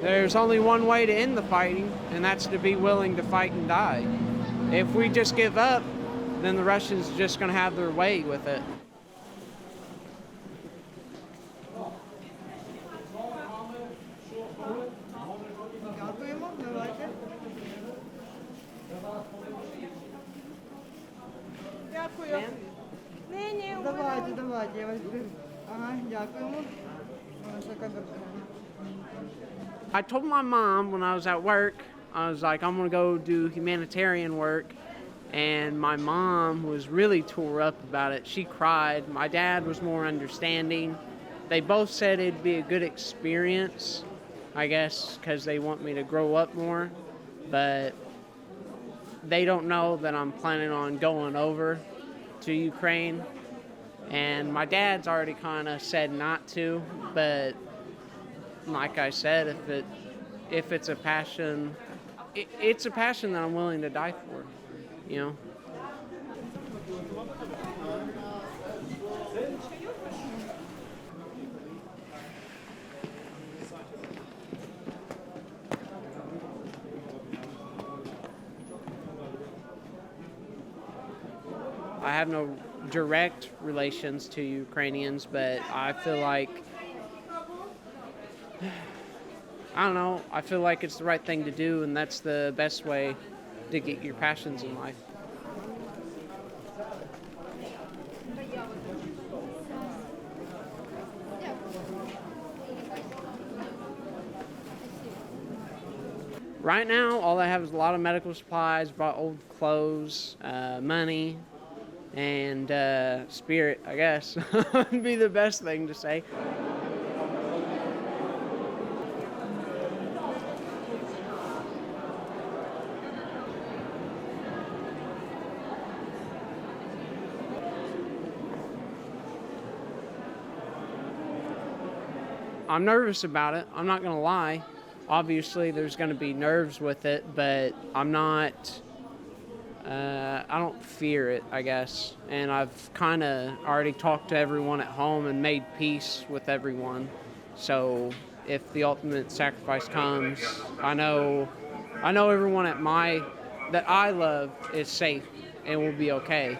There's only one way to end the fighting, and that's to be willing to fight and die. If we just give up, then the Russians are just going to have their way with it. Дякую. Ні, ні, Давайте, давайте, я вас беру. Ага, дякуємо. Ось така дорога. I told my mom when I was at work, I was like, I'm going to go do humanitarian work. And my mom was really tore up about it. She cried. My dad was more understanding. They both said it'd be a good experience, I guess, because they want me to grow up more. But they don't know that I'm planning on going over to Ukraine. And my dad's already kind of said not to, but like I said, if it if it's a passion, it, it's a passion that I'm willing to die for. You know. I have no direct relations to Ukrainians, but I feel like I don't know. I feel like it's the right thing to do, and that's the best way to get your passions in life. Right now, all I have is a lot of medical supplies, bought old clothes, uh, money, and uh, spirit, I guess. would be the best thing to say. I'm nervous about it. I'm not going to lie. Obviously, there's going to be nerves with it, but I'm not. Uh, I don't fear it, I guess. And I've kind of already talked to everyone at home and made peace with everyone. So if the ultimate sacrifice comes, I know, I know everyone at my that I love is safe and will be okay.